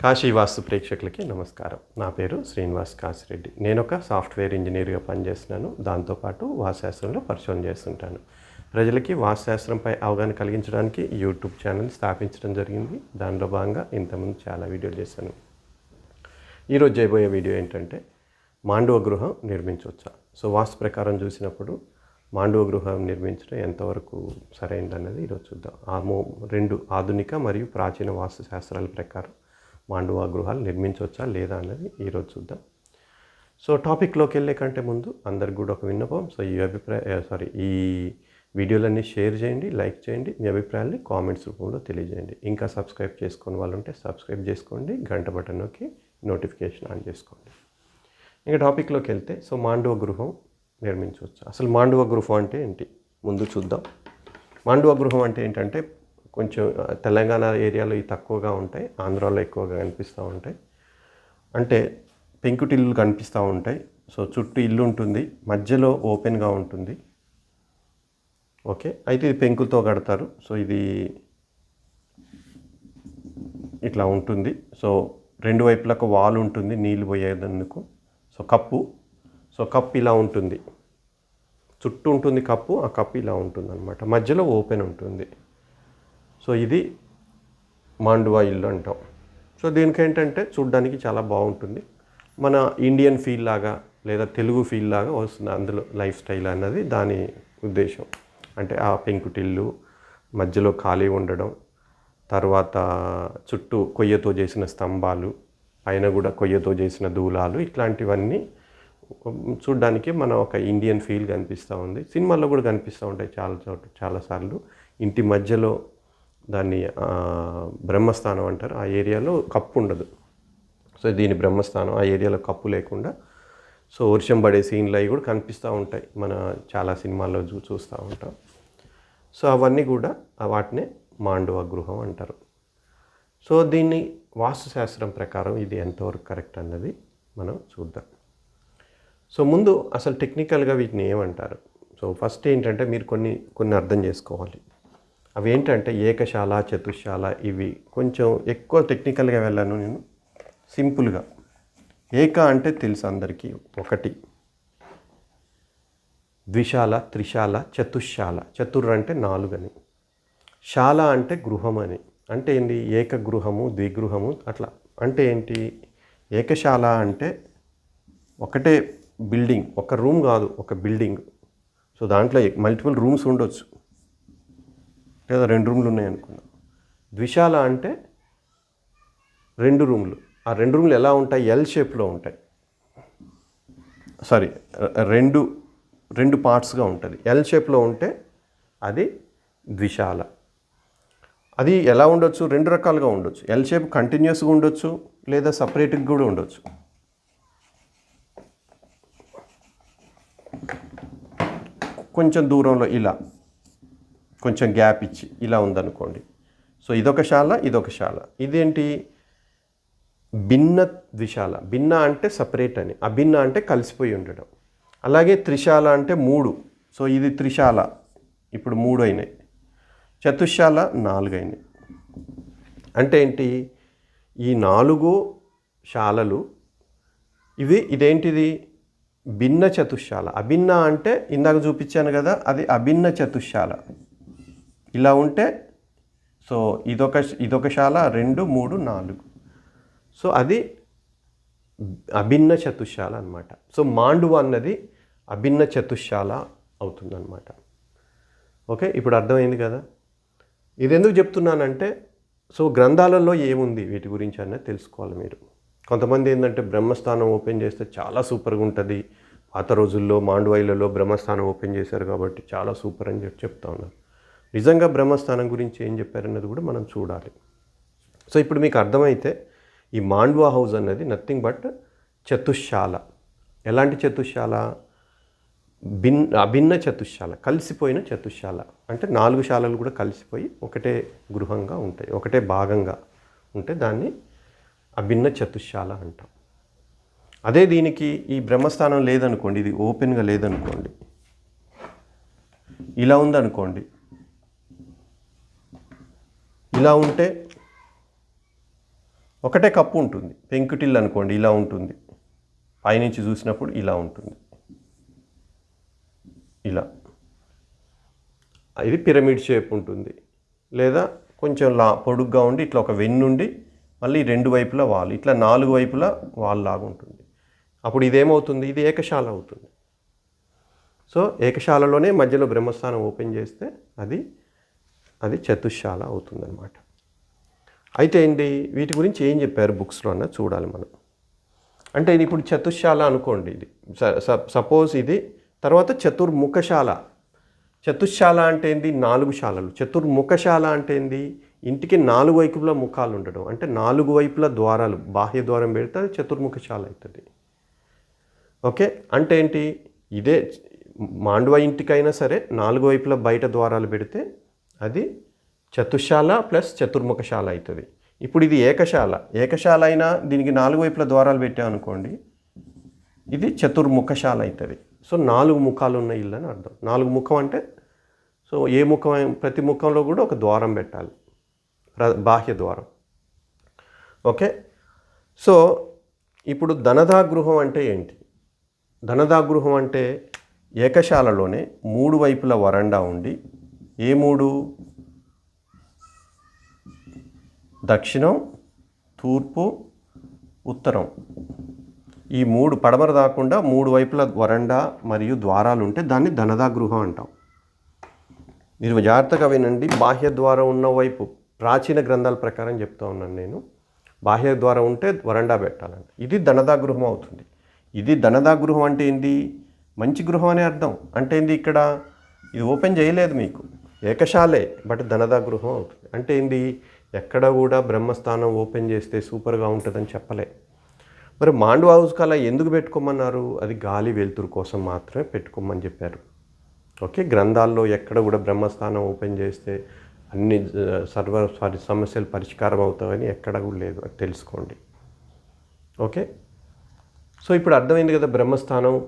కాశీ వాస్తు ప్రేక్షకులకి నమస్కారం. నా పేరు శ్రీనివాస్ కాశిరెడ్డి. నేను ఒక సాఫ్ట్వేర్ ఇంజనీర్గా పనిచేస్తున్నాను. దాంతోపాటు వాస్తుశాస్త్రంలో పరిశోధన చేస్తుంటాను. ప్రజలకి వాస్తుశాస్త్రంపై అవగాహన కలిగించడానికి యూట్యూబ్ ఛానల్ స్థాపించడం జరిగింది. దానిలో భాగంగా ఇంతకుముందు చాలా వీడియోలు చేశాను. ఈరోజు చేయబోయే వీడియో ఏంటంటే మాండవ గృహం నిర్మించవచ్చా సో వాస్తు ప్రకారం చూసినప్పుడు మాండవ గృహం నిర్మించడం ఎంతవరకు సరైనది అనేది ఈరోజు చూద్దాం. ఆ మూ- రెండు ఆధునిక మరియు ప్రాచీన వాస్తు శాస్త్రాల ప్రకారం మాండవ గృహాలు నిర్మించవచ్చా లేదా అన్నది ఈరోజు చూద్దాం. సో టాపిక్లోకి వెళ్ళే కంటే ముందు అందరికి కూడా ఒక విన్నపం. సో ఈ అభిప్రాయ సారీ ఈ వీడియోలన్నీ షేర్ చేయండి లైక్ చేయండి మీ అభిప్రాయాన్ని కామెంట్స్ రూపంలో తెలియజేయండి. ఇంకా సబ్స్క్రైబ్ చేసుకుని వాళ్ళు ఉంటే సబ్స్క్రైబ్ చేసుకోండి గంట బటన్ నొక్కి నోటిఫికేషన్ ఆన్ చేసుకోండి. ఇంకా టాపిక్లోకి వెళ్తే సో మాండవ గృహం నిర్మించవచ్చు? అసలు మాండవ గృహం అంటే ఏంటి? ముందు చూద్దాం. మాండవ గృహం అంటే ఏంటంటే కొంచెం తెలంగాణ ఏరియాలో ఇవి తక్కువగా ఉంటాయి ఆంధ్రాలో ఎక్కువగా కనిపిస్తూ ఉంటాయి. అంటే పెంకుటిల్లు కనిపిస్తూ ఉంటాయి. సో చుట్టూ ఇల్లు ఉంటుంది మధ్యలో ఓపెన్గా ఉంటుంది. ఓకే అయితే ఇది పెంకులతో కడతారు. సో ఇది ఇట్లా ఉంటుంది. సో రెండు వైపులకు వాల్ ఉంటుంది నీళ్ళు పోయేందుకు. సో కప్పు. సో కప్పు ఇలా ఉంటుంది. చుట్టూ ఉంటుంది కప్పు ఆ కప్పు ఇలా ఉంటుంది అనమాట మధ్యలో ఓపెన్ ఉంటుంది. సో ఇది మాండువా ఇల్లు అంటాం. సో దీనికి ఏంటంటే చూడ్డానికి చాలా బాగుంటుంది. మన ఇండియన్ ఫీల్ లాగా లేదా తెలుగు ఫీల్ లాగా వస్తుంది అందులో లైఫ్ స్టైల్ అన్నది దాని ఉద్దేశం. అంటే ఆ పెంకుటిల్లు మధ్యలో ఖాళీ ఉండడం తర్వాత చుట్టూ కొయ్యతో చేసిన స్తంభాలు పైన కూడా కొయ్యతో చేసిన దూలాలు ఇట్లాంటివన్నీ చూడ్డానికి మన ఒక ఇండియన్ ఫీల్ కనిపిస్తూ ఉంది. సినిమాల్లో కూడా కనిపిస్తూ ఉంటాయి చాలా చోట చాలాసార్లు ఇంటి మధ్యలో దాన్ని బ్రహ్మస్థానం అంటారు. ఆ ఏరియాలో కప్పు ఉండదు. సో దీని బ్రహ్మస్థానం ఆ ఏరియాలో కప్పు లేకుండా సో వర్షం పడే సీన్లు అవి కూడా కనిపిస్తూ ఉంటాయి. మన చాలా సినిమాల్లో చూ చూస్తూ ఉంటాం. సో అవన్నీ కూడా వాటినే మాండవ గృహం అంటారు. సో దీన్ని వాస్తుశాస్త్రం ప్రకారం ఇది ఎంతవరకు కరెక్ట్ అన్నది మనం చూద్దాం. సో ముందు అసలు టెక్నికల్గా వీటిని ఏమంటారు? సో ఫస్ట్ ఏంటంటే మీరు కొన్ని కొన్ని అర్థం చేసుకోవాలి. అవి ఏంటంటే ఏకశాల చతుశాల ఇవి. కొంచెం ఎక్కువ టెక్నికల్గా వెళ్ళాను నేను. సింపుల్గా. ఏక అంటే తెలుసు అందరికీ. ఒకటి. ద్విశాల త్రిశాల చతుశాల చతుర్ అంటే నాలుగని. శాల అంటే గృహం అని అంటే ఏంటి ఏకగృహము ద్విగృహము అట్లా. అంటే ఏంటి? ఏకశాల అంటే ఒకటే బిల్డింగ్. ఒక రూమ్ కాదు ఒక బిల్డింగ్. సో దాంట్లో మల్టిపుల్ రూమ్స్ ఉండొచ్చు. లేదా రెండు రూమ్లు ఉన్నాయి ద్విశాల అంటే రెండు రూమ్లు. ఆ రెండు రూమ్లు ఎలా ఉంటాయి? ఎల్ షేప్లో ఉంటాయి. సారీ రెండు రెండు పార్ట్స్గా ఉంటుంది. ఎల్ షేప్లో ఉంటే అది ద్విశాల. అది ఎలా ఉండొచ్చు? రెండు రకాలుగా ఉండొచ్చు. ఎల్ షేప్ కంటిన్యూస్గా ఉండొచ్చు లేదా సపరేట్గా కూడా ఉండొచ్చు. కొంచెం దూరంలో ఇలా. కొంచెం గ్యాప్ ఇచ్చి ఇలా ఉందనుకోండి. సో ఇదొక శాల ఇదొక శాల. ఇదేంటి? భిన్న ద్విశాల. భిన్న అంటే సపరేట్ అని. అభిన్న అంటే కలిసిపోయి ఉండడం. అలాగే త్రిశాల అంటే మూడు. సో ఇది త్రిశాల. ఇప్పుడు మూడు అయినాయి. చతుశాల నాలుగు అయినాయి అంటే ఏంటి? ఈ నాలుగు శాలలు ఇవి ఇదేంటిది? భిన్న చతుశాల అభిన్న అంటే ఇందాక చూపించాను కదా అది అభిన్న చతుశాల ఇలా ఉంటే సో ఇదొక ఇదొక శాల రెండు మూడు నాలుగు. సో అది అభిన్న చతుశాల అనమాట సో మాండువ అన్నది అభిన్న చతుశాల అవుతుందన్నమాట. ఓకే ఇప్పుడు అర్థమైంది కదా? ఇది ఎందుకు చెప్తున్నానంటే సో గ్రంథాలలో ఏముంది వీటి గురించి అన్నది తెలుసుకోవాలి మీరు. కొంతమంది ఏంటంటే బ్రహ్మస్థానం ఓపెన్ చేస్తే చాలా సూపర్గా ఉంటుంది. పాత రోజుల్లో మాండువైలలో బ్రహ్మస్థానం ఓపెన్ చేశారు కాబట్టి చాలా సూపర్ అని చెప్పి చెప్తా ఉన్నారు. నిజంగా బ్రహ్మస్థానం గురించి ఏం చెప్పారన్నది కూడా మనం చూడాలి. సో ఇప్పుడు మీకు అర్థమైతే ఈ మాండ్వా హౌస్ అన్నది నథింగ్ బట్ చతుశాల ఎలాంటి చతుశాల భిన్ అభిన్న చతుశాల కలిసిపోయిన చతుశాల అంటే నాలుగు శాలలు కూడా కలిసిపోయి ఒకటే గృహంగా ఉంటాయి ఒకటే భాగంగా ఉంటే దాన్ని అభిన్న చతుశాల అంటాం. అదే దీనికి ఈ బ్రహ్మస్థానం లేదనుకోండి ఇది ఓపెన్గా లేదనుకోండి ఇలా ఉందనుకోండి ఇలా ఉంటే ఒకటే కప్పు ఉంటుంది. పెంకుటిల్లు అనుకోండి ఇలా ఉంటుంది. పైనుంచి చూసినప్పుడు ఇలా ఉంటుంది. ఇలా. ఇది పిరమిడ్ షేప్ ఉంటుంది. లేదా కొంచెం లా పొడుగ్గా ఉండి ఇట్లా ఒక వెన్నుండి మళ్ళీ రెండు వైపులా వాల్ ఇట్లా నాలుగు వైపులా వాల్ లాగా ఉంటుంది. అప్పుడు ఇదేమవుతుంది? ఇది ఏకశాల అవుతుంది. సో ఏకశాలలోనే మధ్యలో బ్రహ్మస్థానం ఓపెన్ చేస్తే అది అది చతుశాల అవుతుందన్నమాట. అయితే ఏంటి? వీటి గురించి ఏం చెప్పారు బుక్స్లో అన్న చూడాలి మనం. అంటే ఇది ఇప్పుడు చతుశాల అనుకోండి ఇది. సపోజ్ ఇది తర్వాత చతుర్ముఖశాల. చతుశాల అంటే ఏంది? నాలుగు శాలలు. చతుర్ముఖశాల అంటే ఏంది? ఇంటికి నాలుగు వైపులా ముఖాలు ఉండడం. అంటే నాలుగు వైపుల ద్వారాలు. బాహ్య ద్వారం పెడితే అది చతుర్ముఖశాల అవుతుంది. ఓకే? అంటే ఏంటి? ఇదే మాండవ ఇంటికైనా సరే నాలుగు వైపుల బయట ద్వారాలు పెడితే అది చతుశాల ప్లస్ చతుర్ముఖశాల అవుతుంది. ఇప్పుడు ఇది ఏకశాల. ఏకశాల అయినా దీనికి నాలుగు వైపుల ద్వారాలు పెట్టామనుకోండి ఇది చతుర్ముఖశాల అవుతుంది. సో నాలుగు ముఖాలు ఉన్న ఇల్లు అని అర్థం. నాలుగు ముఖం అంటే సో ఏ ముఖం ప్రతి ముఖంలో కూడా ఒక ద్వారం పెట్టాలి. బాహ్య ద్వారం. ఓకే? సో ఇప్పుడు ధనదా గృహం అంటే ఏంటి? ధనదా గృహం అంటే ఏకశాలలోనే మూడు వైపుల వరండా ఉండి ఏ మూడు? దక్షిణం తూర్పు ఉత్తరం. ఈ మూడు పడమర దాకుండా మూడు వైపుల వరండా మరియు ద్వారాలు ఉంటే దాన్ని ధనదా గృహం అంటాం. మీరు జాగ్రత్తగా వినండి బాహ్య ద్వారం ఉన్న వైపు ప్రాచీన గ్రంథాల ప్రకారం చెప్తా ఉన్నాను నేను. బాహ్య ద్వారం ఉంటే వరండా పెట్టాలంట. ఇది ధనదా గృహం అవుతుంది. ఇది ధనదా గృహం అంటే ఏంది? మంచి గృహం అనే అర్థం. అంటే ఏంది ఇక్కడ? ఇది ఓపెన్ చేయలేదు మీకు. ఏకశాలే బట్ ధనదా గృహం అవుతుంది. అంటే ఏంది? ఎక్కడ కూడా బ్రహ్మస్థానం ఓపెన్ చేస్తే సూపర్గా ఉంటుందని చెప్పలే. మరి మాండు హౌస్ కలా ఎందుకు పెట్టుకోమన్నారు? అది గాలి వెలుతురు కోసం మాత్రమే పెట్టుకోమని చెప్పారు. ఓకే గ్రంథాల్లో ఎక్కడ కూడా బ్రహ్మస్థానం ఓపెన్ చేస్తే అన్ని సర్వ సారీ సమస్యలు పరిష్కారం అవుతాయని ఎక్కడ కూడా లేదు. అది తెలుసుకోండి. ఓకే? సో ఇప్పుడు అర్థమైంది కదా బ్రహ్మస్థానం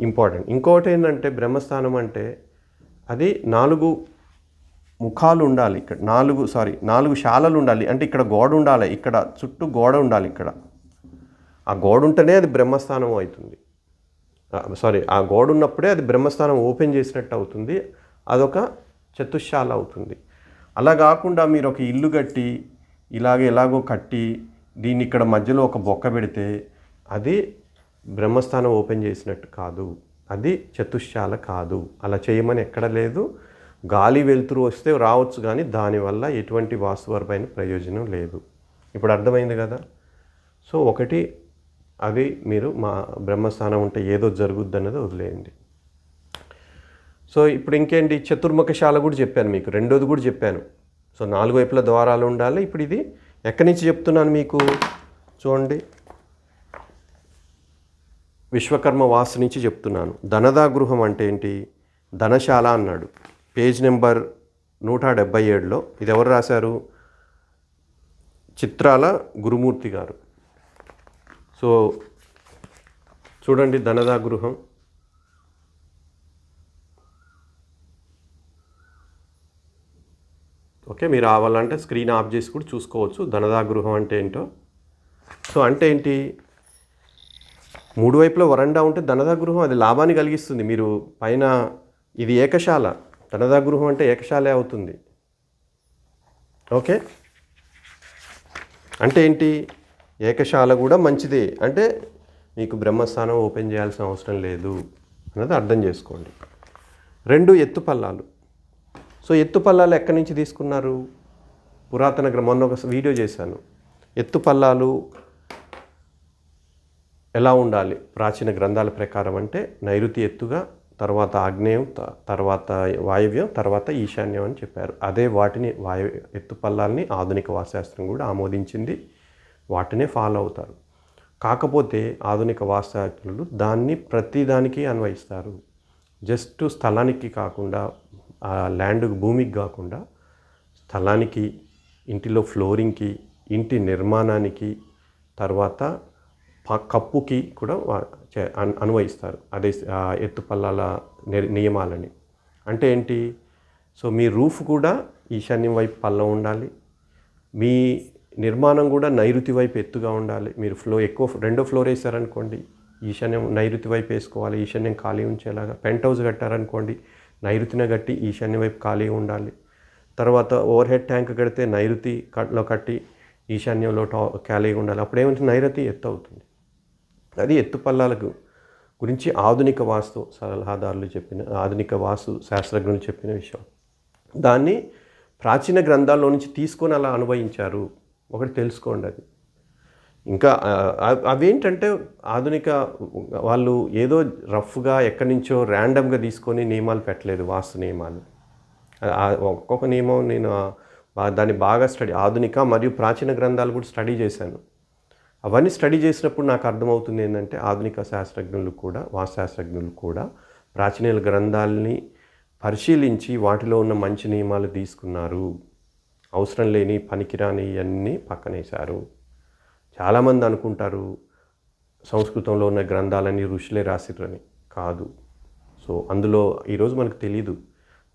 ఇంపార్టెంట్. ఇంకోటి ఏంటంటే బ్రహ్మస్థానం అంటే అది నాలుగు ముఖాలు ఉండాలి ఇక్కడ. నాలుగు సారీ నాలుగు శాలలు ఉండాలి. అంటే ఇక్కడ గోడ ఉండాలి. ఇక్కడ చుట్టూ గోడ ఉండాలి ఇక్కడ. ఆ గోడ ఉంటేనే అది బ్రహ్మస్థానం అవుతుంది. సారీ ఆ గోడ ఉన్నప్పుడే అది బ్రహ్మస్థానం ఓపెన్ చేసినట్టు అవుతుంది. అదొక చతుశాల అవుతుంది. అలా కాకుండా మీరు ఒక ఇల్లు కట్టి ఇలాగ ఎలాగో కట్టి దీన్ని ఇక్కడ మధ్యలో ఒక బొక్క పెడితే అది బ్రహ్మస్థానం ఓపెన్ చేసినట్టు కాదు. అది చతుశ్శాల కాదు. అలా చేయమని ఎక్కడ లేదు. గాలి వెలుతురు వస్తే రావచ్చు కానీ దానివల్ల ఎటువంటి వాస్తువర్పైన ప్రయోజనం లేదు. ఇప్పుడు అర్థమైంది కదా? సో ఒకటి అది మీరు మా బ్రహ్మస్థానం ఉంటే ఏదో జరుగుద్ది అన్నది వదిలేయండి. సో ఇప్పుడు ఇంకేంటి? చతుర్ముఖశాల కూడా చెప్పాను మీకు. రెండోది కూడా చెప్పాను. సో నాలుగు వైపుల ద్వారాలు ఉండాలి. ఇప్పుడు ఇది ఎక్కడి నుంచి చెప్తున్నాను మీకు? చూడండి. విశ్వకర్మ వాసు నుంచి చెప్తున్నాను. ధనదా గృహం అంటే ఏంటి? ధనశాల అన్నాడు. పేజ్ నెంబర్ నూట డెబ్బై ఏడులో ఇది ఎవరు రాశారు? చిత్రాల గురుమూర్తి గారు. సో చూడండి ధనదా గృహం ఓకే మీరు రావాలంటే స్క్రీన్ ఆఫ్ చేసి కూడా చూసుకోవచ్చు. ధనదా గృహం అంటే ఏంటో? సో అంటే ఏంటి? మూడు వైపులో వరండా ఉంటే ధనదా గృహం అది లాభాన్ని కలిగిస్తుంది. మీరు పైన ఇది ఏకశాల. ధనదా గృహం అంటే ఏకశాలే అవుతుంది. ఓకే? అంటే ఏంటి? ఏకశాల కూడా మంచిదే. అంటే మీకు బ్రహ్మస్థానం ఓపెన్ చేయాల్సిన అవసరం లేదు అన్నది అర్థం చేసుకోండి. రెండు ఎత్తు పల్లాలు. సో ఎత్తు పల్లాలు ఎక్కడి నుంచి తీసుకున్నారు? పురాతన గ్ర మొన్న ఒక వీడియో చేశాను. ఎత్తు పల్లాలు ఎలా ఉండాలి? ప్రాచీన గ్రంథాల ప్రకారం అంటే నైరుతి ఎత్తుగా తర్వాత ఆగ్నేయం త- తర్వాత వాయవ్యం తర్వాత ఈశాన్యం అని చెప్పారు. అదే వాటిని వాయు ఎత్తుపల్లాల్ని ఆధునిక వాస్తుశాస్త్రం కూడా ఆమోదించింది. వాటినే ఫాలో అవుతారు. కాకపోతే ఆధునిక వాస్తుశాస్త్రులు దాన్ని ప్రతిదానికి అన్వయిస్తారు. జస్ట్ స్థలానికి కాకుండా ఆ ల్యాండ్ భూమికి కాకుండా స్థలానికి ఇంటిలో ఫ్లోరింగ్కి ఇంటి నిర్మాణానికి తర్వాత కప్పుకి కూడా చే- అన్వయిస్తారు. అదే ఎత్తుపల్లాల ని- నియమాలని. అంటే ఏంటి? సో మీ రూఫ్ కూడా ఈశాన్యం వైపు పల్లం ఉండాలి. మీ నిర్మాణం కూడా నైరుతి వైపు ఎత్తుగా ఉండాలి. మీరు ఫ్లో ఎక్కువ రెండో ఫ్లోర్ వేసారనుకోండి ఈశాన్యం నైరుతి వైపు వేసుకోవాలి ఈశాన్యం ఖాళీ ఉంచేలాగా. పెంట్ హౌస్ కట్టారనుకోండి నైరుతిన కట్టి ఈశాన్యం వైపు ఖాళీ ఉండాలి. తర్వాత ఓవర్ హెడ్ ట్యాంక్ కడితే నైరుతి కట్లో కట్టి ఈశాన్యంలో టా ఖాళీగా ఉండాలి. అప్పుడేమంటే నైరుతి ఎత్తు అవుతుంది అది ఎత్తుపల్లాలకు గురించి ఆధునిక వాస్తు సలహాదారులు చెప్పిన ఆధునిక వాస్తు శాస్త్రజ్ఞులు చెప్పిన విషయం. దాన్ని ప్రాచీన గ్రంథాల్లో నుంచి తీసుకొని అలా అనుభవించారు ఒకటి తెలుసుకోండి అది. ఇంకా అవేంటంటే ఆధునిక వాళ్ళు ఏదో రఫ్గా ఎక్కడి నుంచో ర్యాండమ్గా తీసుకొని నియమాలు పెట్టలేదు వాస్తు నియమాలు. ఒక్కొక్క నియమం నేను దాన్ని బాగా స్టడీ ఆధునిక మరియు ప్రాచీన గ్రంథాలు కూడా స్టడీ చేశాను. అవన్నీ స్టడీ చేసినప్పుడు నాకు అర్థమవుతుంది ఏంటంటే ఆధునిక శాస్త్రజ్ఞులు కూడా వాస్తుశాస్త్రజ్ఞులు కూడా ప్రాచీన గ్రంథాలని పరిశీలించి వాటిలో ఉన్న మంచి నియమాలు తీసుకున్నారు. అవసరం లేని పనికిరాని అన్నీ పక్కనేశారు. చాలామంది అనుకుంటారు సంస్కృతంలో ఉన్న గ్రంథాలన్నీ ఋషులే రాసిరని కాదు. సో అందులో ఈరోజు మనకు తెలీదు.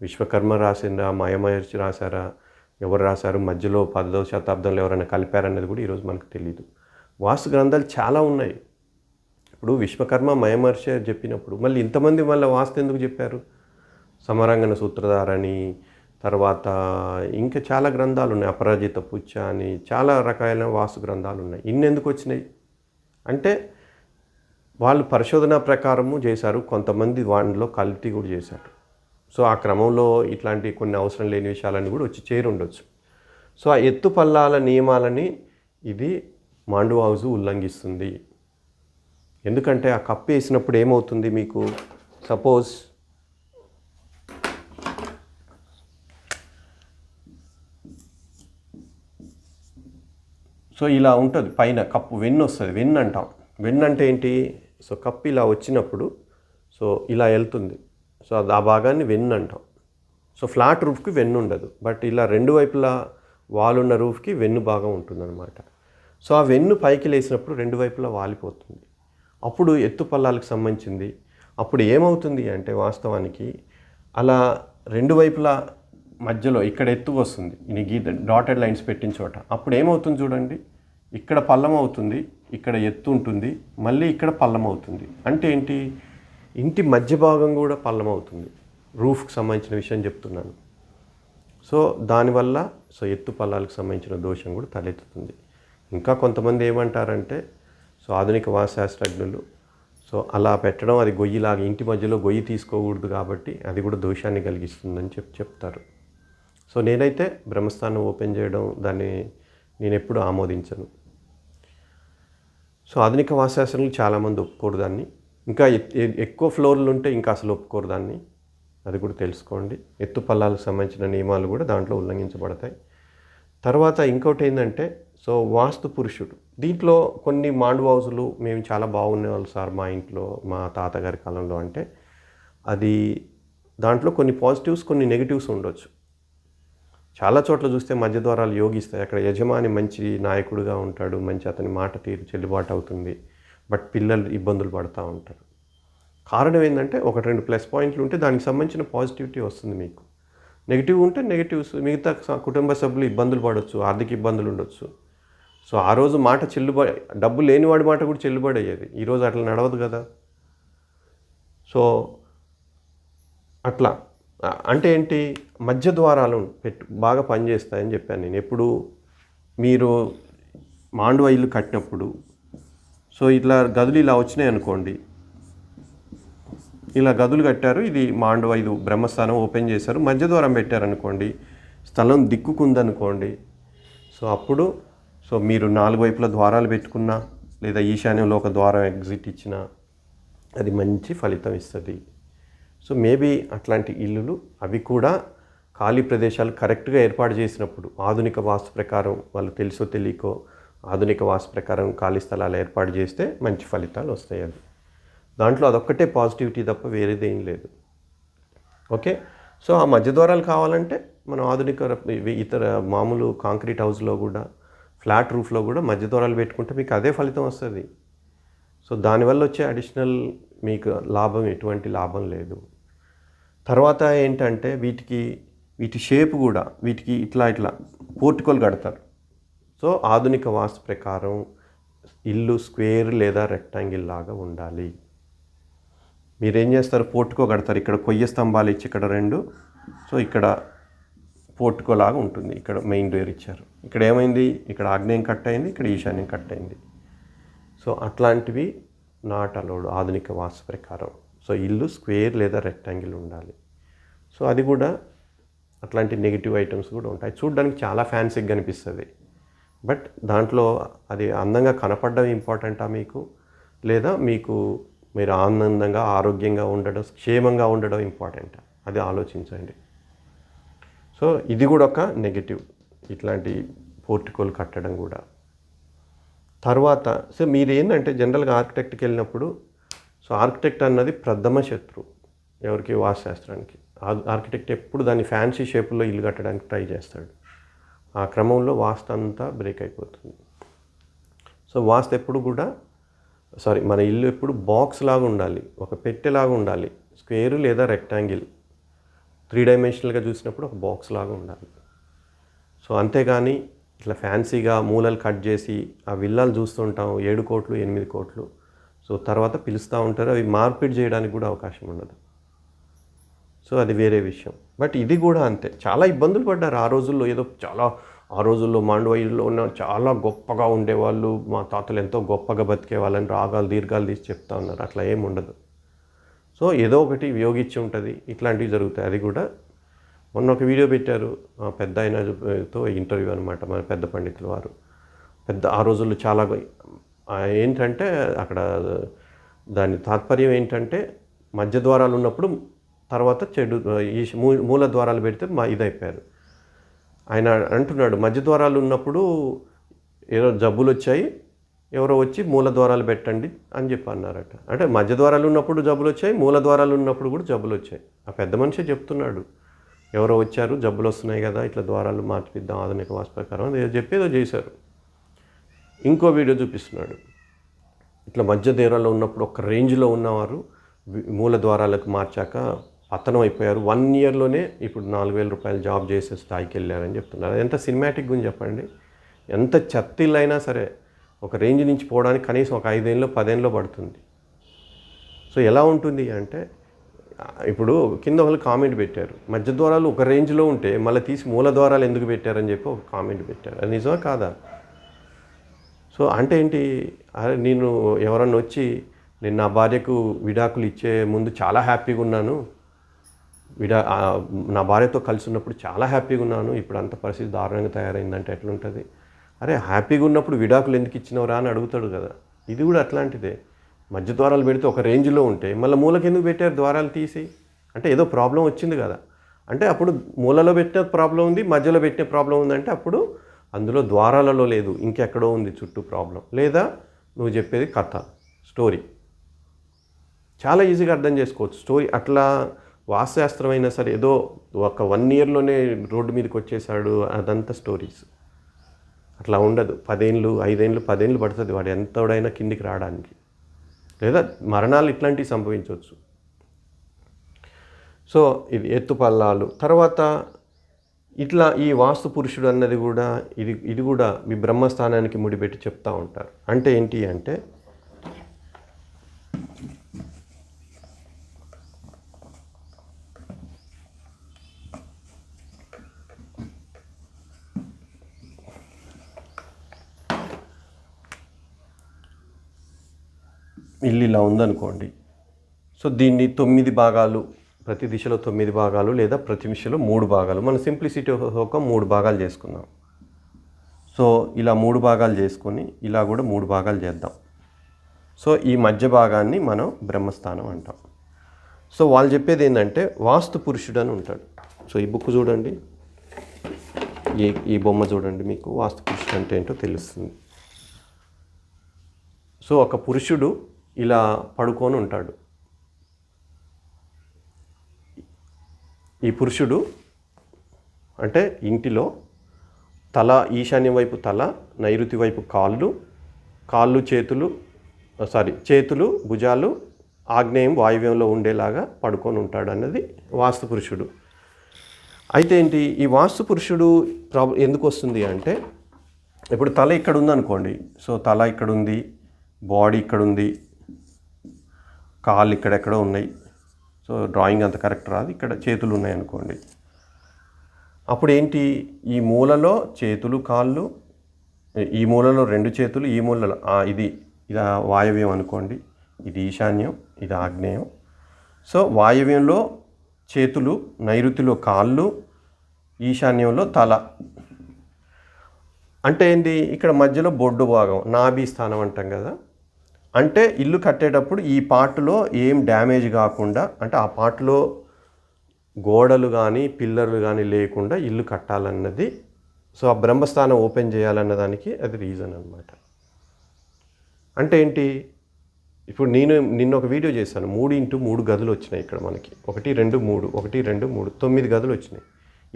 విశ్వకర్మ రాసిందా మాయమహర్షి రాశారా ఎవరు రాశారు మధ్యలో పదవ శతాబ్దంలో ఎవరైనా కలిపారన్నది కూడా ఈరోజు మనకు తెలియదు వాస్తు గ్రంథాలు చాలా ఉన్నాయి. ఇప్పుడు విశ్వకర్మ మయమహర్షి చెప్పినప్పుడు మళ్ళీ ఇంతమంది మళ్ళీ వాస్తు ఎందుకు చెప్పారు? సమరాంగణ సూత్రధారని తర్వాత ఇంకా చాలా గ్రంథాలు ఉన్నాయి. అపరాజిత పుచ్చ అని చాలా రకాలైన వాస్తు గ్రంథాలు ఉన్నాయి. ఇన్ని ఎందుకు వచ్చినాయి? అంటే వాళ్ళు పరిశోధన ప్రకారము చేశారు. కొంతమంది వాటిలో కల్తీ కూడా చేశారు. సో ఆ క్రమంలో ఇట్లాంటి కొన్ని అవసరం లేని విషయాలన్నీ కూడా వచ్చి చేరుండొచ్చు సో ఆ ఎత్తు పల్లాల నియమాలని ఇది మాండు హౌస్ ఉల్లంఘిస్తుంది. ఎందుకంటే ఆ కప్పు వేసినప్పుడు ఏమవుతుంది మీకు? సపోజ్ సో ఇలా ఉంటుంది పైన కప్పు వెన్ను వస్తుంది వెన్ను అంటాం. వెన్ను అంటే ఏంటి? సో కప్పు ఇలా వచ్చినప్పుడు సో ఇలా వెళ్తుంది. సో ఆ భాగాన్ని వెన్ను అంటాం. సో ఫ్లాట్ రూఫ్కి వెన్ను ఉండదు. బట్ ఇలా రెండు వైపులా వాల్ ఉన్న రూఫ్కి వెన్ను భాగం ఉంటుందన్నమాట. సో ఆ వెన్ను పైకి లేసినప్పుడు రెండు వైపులా వాలిపోతుంది. అప్పుడు ఎత్తు పల్లాలకు సంబంధించింది. అప్పుడు ఏమవుతుంది అంటే వాస్తవానికి అలా రెండు వైపులా మధ్యలో ఇక్కడ ఎత్తు వస్తుంది. ఈ గీత డాటెడ్ లైన్స్ పెట్టిన చోట. అప్పుడు ఏమవుతుంది చూడండి. ఇక్కడ పల్లం అవుతుంది ఇక్కడ ఎత్తు ఉంటుంది మళ్ళీ ఇక్కడ పల్లం అవుతుంది. అంటే ఏంటి? ఇంటి మధ్య భాగం కూడా పల్లం అవుతుంది. రూఫ్కి సంబంధించిన విషయం చెప్తున్నాను. సో దానివల్ల సో ఎత్తు పల్లాలకు సంబంధించిన దోషం కూడా తలెత్తుతుంది. ఇంకా కొంతమంది ఏమంటారంటే సో ఆధునిక వాశాస్త్రజ్ఞులు సో అలా పెట్టడం అది గొయ్యిలాగా ఇంటి మధ్యలో గొయ్యి తీసుకోకూడదు కాబట్టి అది కూడా దోషాన్ని కలిగిస్తుందని చెప్పి చెప్తారు. సో నేనైతే బ్రహ్మస్థానం ఓపెన్ చేయడం దాన్ని నేను ఎప్పుడు ఆమోదించను. సో ఆధునిక వాశాస్త్రంలో చాలామంది ఒప్పుకోరు దాన్ని. ఇంకా ఎక్కువ ఫ్లోర్లు ఉంటే ఇంకా అసలు ఒప్పుకోరు దాన్ని. అది కూడా తెలుసుకోండి. ఎత్తు పల్లాలకు సంబంధించిన నియమాలు కూడా దాంట్లో ఉల్లంఘించబడతాయి. తర్వాత ఇంకోటి ఏంటంటే సో వాస్తు పురుషుడు. దీంట్లో కొన్ని మాండు మేము చాలా బాగుండేవాళ్ళు సార్ మా ఇంట్లో మా తాతగారి కాలంలో అంటే అది దాంట్లో కొన్ని పాజిటివ్స్ కొన్ని నెగిటివ్స్ ఉండొచ్చు. చాలా చోట్ల చూస్తే మధ్య ద్వారాలు యోగిస్తాయి. అక్కడ యజమాని మంచి నాయకుడిగా ఉంటాడు మంచి అతని మాట తీరు చెల్లుబాటు అవుతుంది బట్ పిల్లలు ఇబ్బందులు పడుతూ ఉంటారు. కారణం ఏంటంటే ఒకటి రెండు ప్లస్ పాయింట్లు ఉంటే దానికి సంబంధించిన పాజిటివిటీ వస్తుంది మీకు. నెగిటివ్ ఉంటే నెగిటివ్స్ మిగతా కుటుంబ సభ్యులు ఇబ్బందులు పడవచ్చు ఆర్థిక ఇబ్బందులు ఉండొచ్చు. సో ఆ రోజు మాట చెల్లుబడి డబ్బు లేనివాడి మాట కూడా చెల్లుబడి అయ్యేది ఈరోజు అట్లా నడవదు కదా. సో అట్లా. అంటే ఏంటి? మధ్య ద్వారాలు పెట్టు బాగా పనిచేస్తాయని చెప్పాను నేను. ఎప్పుడు మీరు మాండువ ఇల్లు కట్టినప్పుడు సో ఇట్లా గదులు ఇలా వచ్చినాయి అనుకోండి. ఇలా గదులు కట్టారు ఇది మాండవ ఇది బ్రహ్మస్థానం ఓపెన్ చేశారు మధ్య ద్వారం పెట్టారనుకోండి స్థలం దిక్కుకుందనుకోండి. సో అప్పుడు సో మీరు నాలుగు వైపుల ద్వారాలు పెట్టుకున్నా లేదా ఈశాన్యంలో ఒక ద్వారం ఎగ్జిట్ ఇచ్చినా అది మంచి ఫలితం ఇస్తుంది. సో మేబీ అట్లాంటి ఇల్లులు అవి కూడా ఖాళీ ప్రదేశాలు కరెక్ట్గా ఏర్పాటు చేసినప్పుడు ఆధునిక వాస్తు ప్రకారం వాళ్ళు తెలుసో తెలియకో ఆధునిక వాస్తు ప్రకారం ఖాళీ స్థలాలు ఏర్పాటు చేస్తే మంచి ఫలితాలు వస్తాయి అది దాంట్లో అదొక్కటే పాజిటివిటీ తప్ప వేరేదేం లేదు. ఓకే? సో ఆ మధ్య ద్వారాలు కావాలంటే మనం ఆధునిక ఇతర మామూలు కాంక్రీట్ హౌస్లో కూడా ఫ్లాట్ రూఫ్లో కూడా మధ్య దూరాలు పెట్టుకుంటే మీకు అదే ఫలితం వస్తుంది. సో దానివల్ల వచ్చే అడిషనల్ మీకు లాభం ఎటువంటి లాభం లేదు. తర్వాత ఏంటంటే వీటికి వీటి షేప్ కూడా వీటికి ఇట్లా ఇట్లా పోర్టికోలు కడతారు. సో ఆధునిక వాస్తు ప్రకారం ఇల్లు స్క్వేర్ లేదా రెక్టాంగిల్ లాగా ఉండాలి. మీరేం చేస్తారు? పోర్టుకో కడతారు. ఇక్కడ కొయ్య స్తంభాలు ఇచ్చి ఇక్కడ రెండు. సో ఇక్కడ పోర్టుకోలాగా ఉంటుంది. ఇక్కడ మెయిన్ డోర్ ఇచ్చారు. ఇక్కడ ఏమైంది? ఇక్కడ ఆగ్నేయం కట్ అయింది ఇక్కడ ఈశాన్యం కట్ అయింది సో అట్లాంటివి నాట్ అలౌడ్ ఆధునిక వాస్తు ప్రకారం. సో ఇల్లు స్క్వేర్ లేదా రెక్టాంగిల్ ఉండాలి. సో అది కూడా అట్లాంటి నెగిటివ్ ఐటమ్స్ కూడా ఉంటాయి. చూడడానికి చాలా ఫ్యాన్సీగా కనిపిస్తుంది. బట్ దాంట్లో అది అందంగా కనపడడం ఇంపార్టెంటా మీకు? లేదా మీకు మీరు ఆనందంగా ఆరోగ్యంగా ఉండడం క్షేమంగా ఉండడం ఇంపార్టెంటా? అది ఆలోచించండి. సో ఇది కూడా ఒక నెగిటివ్ ఇట్లాంటి పోర్టికోలు కట్టడం కూడా. తర్వాత సో మీరు ఏంటంటే జనరల్గా ఆర్కిటెక్ట్కి వెళ్ళినప్పుడు సో ఆర్కిటెక్ట్ అన్నది ప్రథమ శత్రు ఎవరికి? వాస్తుశాస్త్రానికి ఆర్కిటెక్ట్ ఎప్పుడు దాన్ని ఫ్యాన్సీ షేపుల్లో ఇల్లు కట్టడానికి ట్రై చేస్తాడు. ఆ క్రమంలో వాస్తు అంతా బ్రేక్ అయిపోతుంది. సో వాస్తు ఎప్పుడు కూడా సారీ మన ఇల్లు ఎప్పుడు బాక్స్ లాగా ఉండాలి. ఒక పెట్టెలాగా ఉండాలి. స్క్వేర్ లేదా రెక్టాంగిల్ త్రీ డైమెన్షనల్గా చూసినప్పుడు ఒక బాక్స్ లాగా ఉండాలి. సో అంతేగాని ఇట్లా ఫ్యాన్సీగా మూలలు కట్ చేసి ఆ విల్లాలు చూస్తుంటాం ఏడు కోట్లు ఎనిమిది కోట్లు. సో తర్వాత పిలుస్తూ ఉంటారు అవి మార్పిడి చేయడానికి కూడా అవకాశం ఉండదు. సో అది వేరే విషయం. బట్ ఇది కూడా అంతే. చాలా ఇబ్బందులు పడ్డారు ఆ రోజుల్లో. ఏదో చాలా ఆ రోజుల్లో మాండవైలో ఉన్న చాలా గొప్పగా ఉండేవాళ్ళు మా తాతలు ఎంతో గొప్పగా బతికే వాళ్ళని రాగాలు దీర్ఘాలు తీసి చెప్తా ఉన్నారు. అట్లా ఏమి ఉండదు. సో ఏదో ఒకటి వియోగించి ఉంటుంది. ఇట్లాంటివి జరుగుతాయి. అది కూడా మొన్న ఒక వీడియో పెట్టారు. పెద్ద ఆయనతో ఇంటర్వ్యూ అనమాట మన పెద్ద పండితులు వారు. పెద్ద ఆ రోజుల్లో చాలా ఏంటంటే అక్కడ దాని తాత్పర్యం ఏంటంటే మధ్య ద్వారాలు ఉన్నప్పుడు తర్వాత చెడు ఈ మూల ద్వారాలు పెడితే మా ఇదైపోయారు. ఆయన అంటున్నాడు మధ్య ద్వారాలు ఉన్నప్పుడు ఏదో జబ్బులు వచ్చాయి ఎవరో వచ్చి మూల ద్వారాలు పెట్టండి అని చెప్పి అన్నారట అంటే మధ్య ద్వారాలు ఉన్నప్పుడు జబ్బులు వచ్చాయి మూల ద్వారాలు ఉన్నప్పుడు కూడా జబ్బులు వచ్చాయి. ఆ పెద్ద మనిషి చెప్తున్నాడు ఎవరో వచ్చారు జబ్బులు వస్తున్నాయి కదా ఇట్లా ద్వారాలు మార్చిద్దాం ఆధునిక వాస్తు ప్రకారం ఏదో చెప్పేదో చేశారు. ఇంకో వీడియో చూపిస్తున్నాడు. ఇట్లా మధ్య తీరాల్లో ఉన్నప్పుడు ఒక రేంజ్లో ఉన్నవారు మూల ద్వారాలకు మార్చాక పతనం అయిపోయారు. వన్ ఇయర్లోనే ఇప్పుడు నాలుగు వేల రూపాయలు జాబ్ చేసే స్థాయికి వెళ్ళారని చెప్తున్నారు. ఎంత సినిమాటిక్ గురించి చెప్పండి? ఎంత చెత్తిల్లైనా సరే ఒక రేంజ్ నుంచి పోవడానికి కనీసం ఒక ఐదేళ్ళు పదేళ్ళలో పడుతుంది. సో ఎలా ఉంటుంది అంటే ఇప్పుడు కింద వాళ్ళు కామెంట్ పెట్టారు. మధ్య ద్వారాలు ఒక రేంజ్లో ఉంటే మళ్ళీ తీసి మూల ద్వారాలు ఎందుకు పెట్టారని చెప్పి ఒక కామెంట్ పెట్టారు. అది నిజమా కాదా? సో అంటే ఏంటి? అరే నేను ఎవరన్నా వచ్చి నేను నా భార్యకు విడాకులు ఇచ్చే ముందు చాలా హ్యాపీగా ఉన్నాను. విడా నా భార్యతో కలిసి ఉన్నప్పుడు చాలా హ్యాపీగా ఉన్నాను. ఇప్పుడు అంత పరిస్థితి దారుణంగా తయారైందంటే ఎట్లుంటుంది? అరే హ్యాపీగా ఉన్నప్పుడు విడాకులు ఎందుకు ఇచ్చినవరా అని అడుగుతాడు కదా. ఇది కూడా అట్లాంటిదే. మధ్య ద్వారాలు పెడితే ఒక రేంజ్లో ఉంటే మళ్ళీ మూలకి ఎందుకు పెట్టారు? ద్వారాలు తీసి. అంటే ఏదో ప్రాబ్లం వచ్చింది కదా. అంటే అప్పుడు మూలలో పెట్టిన ప్రాబ్లం ఉంది మధ్యలో పెట్టిన ప్రాబ్లం ఉందంటే అప్పుడు అందులో ద్వారాలలో లేదు ఇంకెక్కడో ఉంది చుట్టూ ప్రాబ్లం. లేదా నువ్వు చెప్పేది కథ స్టోరీ. చాలా ఈజీగా అర్థం చేసుకోవచ్చు. స్టోరీ అట్లా వాస్తుశాస్త్రం అయినా సరే ఏదో ఒక వన్ ఇయర్లోనే రోడ్డు మీదకి వచ్చేసాడు అదంతా స్టోరీస్. అట్లా ఉండదు. పదేళ్ళు ఐదేళ్ళు పదేళ్ళు పడుతుంది వాడు ఎంతోడైనా కిందికి రావడానికి. లేదా మరణాలు ఇట్లాంటివి సంభవించవచ్చు. సో ఇది ఎత్తుపల్లాలు తర్వాత ఇట్లా ఈ వాస్తు పురుషుడు అన్నది కూడా ఇది ఇది కూడా మీ బ్రహ్మస్థానానికి ముడిపెట్టి చెప్తూ ఉంటారు. అంటే ఏంటి అంటే ఇల్లు ఇలా ఉందనుకోండి. సో దీన్ని తొమ్మిది భాగాలు ప్రతి దిశలో తొమ్మిది భాగాలు లేదా ప్రతి దిశలో మూడు భాగాలు. మన సింప్లిసిటీ ఒక మూడు భాగాలు చేసుకుందాం. సో ఇలా మూడు భాగాలు చేసుకొని ఇలా కూడా మూడు భాగాలు చేద్దాం. సో ఈ మధ్య భాగాన్ని మనం బ్రహ్మస్థానం అంటాం. సో వాళ్ళు చెప్పేది ఏంటంటే వాస్తు పురుషుడు అని ఉంటాడు. సో ఈ బుక్ చూడండి. ఈ ఈ బొమ్మ చూడండి మీకు వాస్తు పురుషుడు అంటే ఏంటో తెలుస్తుంది. సో ఒక పురుషుడు ఇలా పడుకొని ఉంటాడు. ఈ పురుషుడు అంటే ఇంటిలో తల ఈశాన్యం వైపు తల నైరుతి వైపు కాళ్ళు కాళ్ళు చేతులు సారీ చేతులు భుజాలు ఆగ్నేయం వాయువ్యంలో ఉండేలాగా పడుకొని ఉంటాడు అన్నది వాస్తు పురుషుడు. అయితే ఏంటి ఈ వాస్తు పురుషుడు ప్రాబ్ ఎందుకు వస్తుంది అంటే ఇప్పుడు తల ఇక్కడ ఉందనుకోండి సో తల ఇక్కడ ఉంది బాడీ ఇక్కడ ఉంది కాళ్ళు ఇక్కడెక్కడో ఉన్నాయి. సో డ్రాయింగ్ అంత కరెక్ట్ రాదు. ఇక్కడ చేతులు ఉన్నాయి అనుకోండి. అప్పుడు ఏంటి ఈ మూలలో చేతులు కాళ్ళు ఈ మూలలో రెండు చేతులు ఈ మూలలో ఇది ఇది వాయవ్యం అనుకోండి. ఇది ఈశాన్యం ఇది ఆగ్నేయం. సో వాయవ్యంలో చేతులు నైరుతిలో కాళ్ళు ఈశాన్యంలో తల. అంటే ఏంది? ఇక్కడ మధ్యలో బొడ్డు భాగం నాభి స్థానం అంటాం కదా. అంటే ఇల్లు కట్టేటప్పుడు ఈ పార్ట్లో ఏం డ్యామేజ్ కాకుండా అంటే ఆ పార్ట్లో గోడలు కానీ పిల్లర్లు కానీ లేకుండా ఇల్లు కట్టాలన్నది సో ఆ బ్రహ్మస్థానం ఓపెన్ చేయాలన్న దానికి అది రీజన్ అనమాట అంటే ఏంటి? ఇప్పుడు నేను నిన్న ఒక వీడియో చేశాను. మూడు ఇంటూ మూడు గదులు వచ్చినాయి ఇక్కడ మనకి. ఒకటి రెండు మూడు. ఒకటి రెండు మూడు. తొమ్మిది గదులు వచ్చినాయి.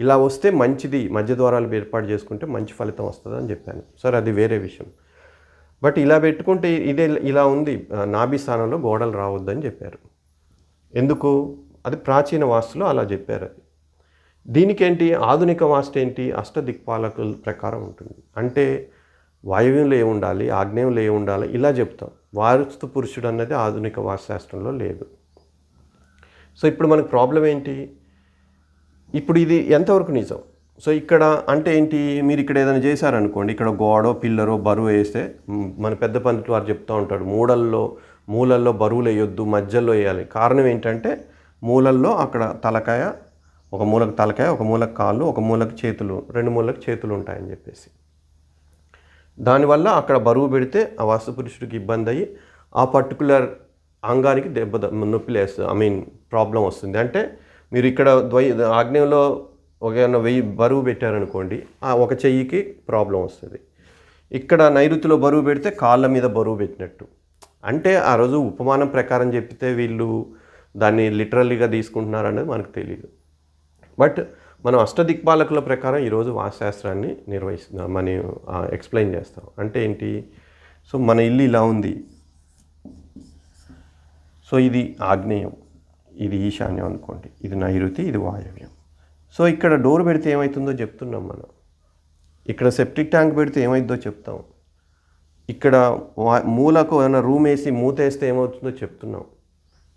ఇలా వస్తే మంచిది. మధ్య ద్వారాలు ఏర్పాటు చేసుకుంటే మంచి ఫలితం వస్తుందని చెప్పాను. సరే అది వేరే విషయం. బట్ ఇలా పెట్టుకుంటే ఇదే ఇలా ఉంది. నాభి స్థానంలో గోడలు రావద్దని చెప్పారు. ఎందుకు? అది ప్రాచీన వాస్తులో అలా చెప్పారు అది. దీనికేంటి? ఆధునిక వాస్తు ఏంటి? అష్టదిక్పాలకుల ప్రకారం ఉంటుంది. అంటే వాయువ్యంలో ఏముండాలి? ఆగ్నేయంలో ఏముండాలి? ఇలా చెప్తాం. వారస్తు పురుషుడు అన్నది ఆధునిక వాస్తుశాస్త్రంలో లేదు. సో ఇప్పుడు మనకు ప్రాబ్లం ఏంటి? ఇప్పుడు ఇది ఎంతవరకు నిజం? సో ఇక్కడ అంటే ఏంటి మీరు ఇక్కడ ఏదైనా చేశారనుకోండి ఇక్కడ గోడో పిల్లరో బరువు వేస్తే మన పెద్ద పండితులు వారు చెప్తూ ఉంటాడు మూడల్లో మూలల్లో బరువులు వేయొద్దు మధ్యలో వేయాలి. కారణం ఏంటంటే మూలల్లో అక్కడ తలకాయ ఒక మూలకు తలకాయ ఒక మూలకు కాళ్ళు ఒక మూలకు చేతులు రెండు మూలకు చేతులు ఉంటాయని చెప్పేసి. దానివల్ల అక్కడ బరువు పెడితే ఆ వాస్తుపురుషుడికి ఇబ్బంది అయ్యి ఆ పర్టికులర్ అంగానికి దెబ్బ నొప్పి లేస్తుంది ఐ మీన్ ప్రాబ్లం వస్తుంది. అంటే మీరు ఇక్కడ ద్వై ఆగ్నేయంలో ఒక వెయ్యి బరువు పెట్టారనుకోండి ఆ ఒక చెయ్యికి ప్రాబ్లం వస్తుంది. ఇక్కడ నైరుతిలో బరువు పెడితే కాళ్ళ మీద బరువు పెట్టినట్టు. అంటే ఆ రోజు ఉపమానం ప్రకారం చెప్తే వీళ్ళు దాన్ని లిటరల్లీగా తీసుకుంటున్నారనేది మనకు తెలియదు బట్ మనం అష్టదిక్పాలకుల ప్రకారం ఈరోజు వాస్తుశాస్త్రాన్ని నిర్వహిస్తున్నాం మనం ఎక్స్ప్లెయిన్ చేస్తాం. అంటే ఏంటి? సో మన ఇల్లు ఇలా ఉంది. సో ఇది ఆగ్నేయం. ఇది ఈశాన్యం అనుకోండి. ఇది నైరుతి ఇది వాయవ్యం. సో ఇక్కడ డోర్ పెడితే ఏమవుతుందో చెప్తున్నాం మనం. ఇక్కడ సెప్టిక్ ట్యాంక్ పెడితే ఏమైందో చెప్తాం. ఇక్కడ వా- మూలకు ఏమైనా రూమ్ వేసి మూత వేస్తే ఏమవుతుందో చెప్తున్నాం.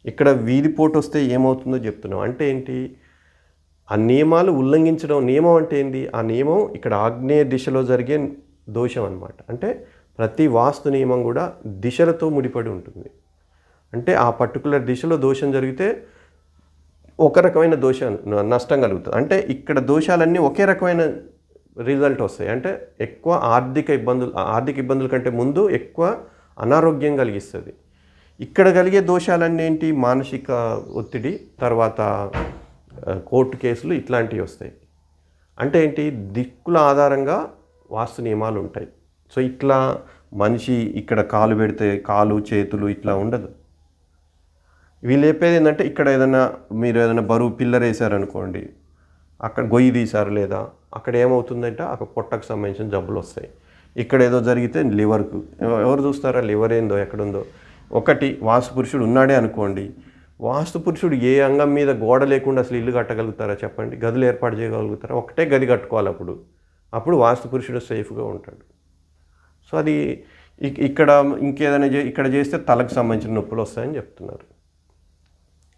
ఇక్కడ వీధి పోటు వస్తే ఏమవుతుందో చెప్తున్నాం. అంటే ఏంటి? ఆ నియమాలు ఉల్లంఘించడం నియమం అంటే ఏంది? ఆ నియమం ఇక్కడ ఆగ్నేయ దిశలో జరిగే దోషం అనమాట అంటే ప్రతి వాస్తు నియమం కూడా దిశలతో ముడిపడి ఉంటుంది. అంటే ఆ పర్టికులర్ దిశలో దోషం జరిగితే ఒక రకమైన దోషం నష్టం కలుగుతుంది. అంటే ఇక్కడ దోషాలన్నీ ఒకే రకమైన రిజల్ట్ వస్తాయి. అంటే ఎక్కువ ఆర్థిక ఇబ్బందులు ఆర్థిక ఇబ్బందుల కంటే ముందు ఎక్కువ అనారోగ్యం కలిగిస్తుంది. ఇక్కడ కలిగే దోషాలన్నీ ఏంటి? మానసిక ఒత్తిడి తర్వాత కోర్టు కేసులు ఇట్లాంటివి వస్తాయి. అంటే ఏంటి? దిక్కుల ఆధారంగా వాస్తు నియమాలు ఉంటాయి. సో ఇట్లా మనిషి ఇక్కడ కాలు పెడితే కాలు చేతులు ఇట్లా ఉండదు. వీళ్ళు చెప్పేది ఏంటంటే ఇక్కడ ఏదైనా మీరు ఏదైనా బరువు పిల్లర్ వేసారనుకోండి అక్కడ గొయ్యి తీశారు లేదా అక్కడ ఏమవుతుందంటే అక్కడ పొట్టకు సంబంధించిన జబ్బులు వస్తాయి. ఇక్కడ ఏదో జరిగితే లివర్కు. ఎవరు చూస్తారా? లివర్ ఏందో ఎక్కడుందో. ఒకటి వాస్తు పురుషుడు ఉన్నాడే అనుకోండి. వాస్తు పురుషుడు ఏ అంగం మీద గోడ లేకుండా అసలు ఇల్లు కట్టగలుగుతారా చెప్పండి? గదులు ఏర్పాటు చేయగలుగుతారా? ఒకటే గది కట్టుకోవాలి అప్పుడు. అప్పుడు వాస్తు పురుషుడు సేఫ్గా ఉంటాడు. సో అది ఇక్కడ ఇంకేదైనా ఇక్కడ చేస్తే తలకు సంబంధించిన నొప్పులు వస్తాయని చెప్తున్నారు.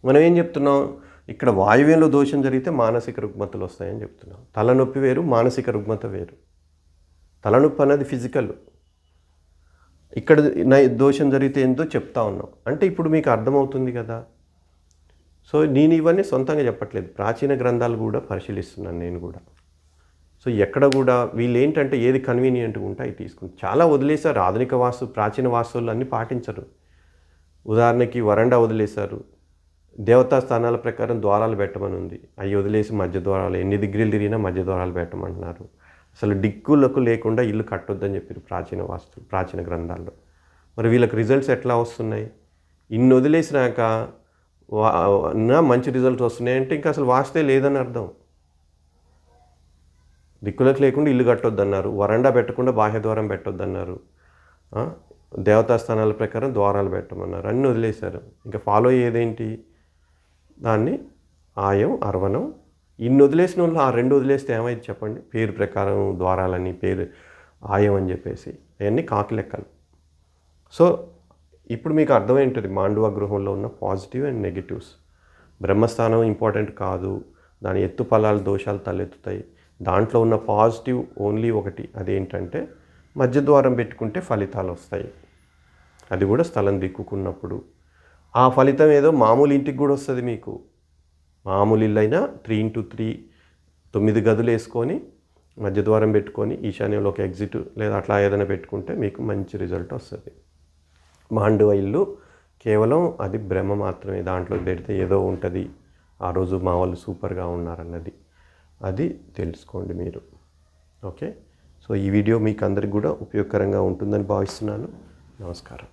మనం ఏం చెప్తున్నాం? ఇక్కడ వాయువ్యంలో దోషం జరిగితే మానసిక రుగ్మతలు వస్తాయని చెప్తున్నాం. తలనొప్పి వేరు మానసిక రుగ్మత వేరు. తలనొప్పి అనేది ఫిజికల్. ఇక్కడ దోషం జరిగితే ఏందో చెప్తా ఉన్నాం. అంటే ఇప్పుడు మీకు అర్థమవుతుంది కదా? సో నేను ఇవన్నీ సొంతంగా చెప్పట్లేదు. ప్రాచీన గ్రంథాలు కూడా పరిశీలిస్తున్నాను నేను కూడా. సో ఎక్కడ కూడా వీళ్ళు ఏంటంటే ఏది కన్వీనియంట్గా ఉంటే అవి తీసుకుంటారు. చాలా వదిలేశారు. ఆధునిక వాస్తు ప్రాచీన వాస్తువులు అన్నీ పాటించరు. ఉదాహరణకి వరండా వదిలేశారు. దేవతా స్థానాల ప్రకారం ద్వారాలు పెట్టమని ఉంది. అవి వదిలేసి మధ్య ద్వారాలు ఎన్ని డిగ్రీలు తిరిగినా మధ్య ద్వారాలు పెట్టమంటున్నారు. అసలు దిక్కులకు లేకుండా ఇల్లు కట్టొద్దని చెప్పారు ప్రాచీన వాస్తు ప్రాచీన గ్రంథాల్లో. మరి వీళ్ళకి రిజల్ట్స్ ఎట్లా వస్తున్నాయి? ఇన్ని వదిలేసినాక వా- నా మంచి రిజల్ట్స్ వస్తున్నాయి అంటే ఇంకా అసలు వాస్తే లేదని అర్థం. దిక్కులకు లేకుండా ఇల్లు కట్టొద్దన్నారు. వరండా పెట్టకుండా బాహ్య ద్వారం పెట్టొద్దన్నారు. ఆ? దేవతా స్థానాల ప్రకారం ద్వారాలు పెట్టమన్నారు. అన్నీ వదిలేశారు. ఇంకా ఫాలో అయ్యేదేంటి దాన్ని ఆయం అర్వణం. ఇన్ని వదిలేసిన వాళ్ళు ఆ రెండు వదిలేస్తే ఏమైంది చెప్పండి? పేరు ప్రకారం ద్వారాలని పేరు ఆయం అని చెప్పేసి. అవన్నీ కాకి లెక్కలు. సో ఇప్పుడు మీకు అర్థమైంటుంది మాండవ గృహంలో ఉన్న పాజిటివ్ అండ్ నెగిటివ్స్. బ్రహ్మస్థానం ఇంపార్టెంట్ కాదు దాని ఎత్తు ఫలాలు దోషాలు తలెత్తుతాయి. దాంట్లో ఉన్న పాజిటివ్ ఓన్లీ ఒకటి అదేంటంటే మధ్యద్వారం పెట్టుకుంటే ఫలితాలు వస్తాయి అది కూడా స్థలం దిక్కుకున్నప్పుడు. ఆ ఫలితం ఏదో మామూలు ఇంటికి కూడా వస్తుంది మీకు. మామూలు ఇల్లు అయినా త్రీ ఇంటూ త్రీ తొమ్మిది గదులు వేసుకొని మధ్యద్వారం పెట్టుకొని ఈశాన్యంలో ఒక ఎగ్జిట్ లేదా అట్లా ఏదైనా పెట్టుకుంటే మీకు మంచి రిజల్ట్ వస్తుంది. మాండవ ఇల్లు కేవలం అది భ్రమ మాత్రమే దాంట్లో పెడితే ఏదో ఉంటుంది. ఆ రోజు మా వాళ్ళు సూపర్గా ఉన్నారన్నది. అది తెలుసుకోండి మీరు. ఓకే? సో ఈ వీడియో మీకు అందరికి కూడా ఉపయోగకరంగా ఉంటుందని భావిస్తున్నాను. నమస్కారం.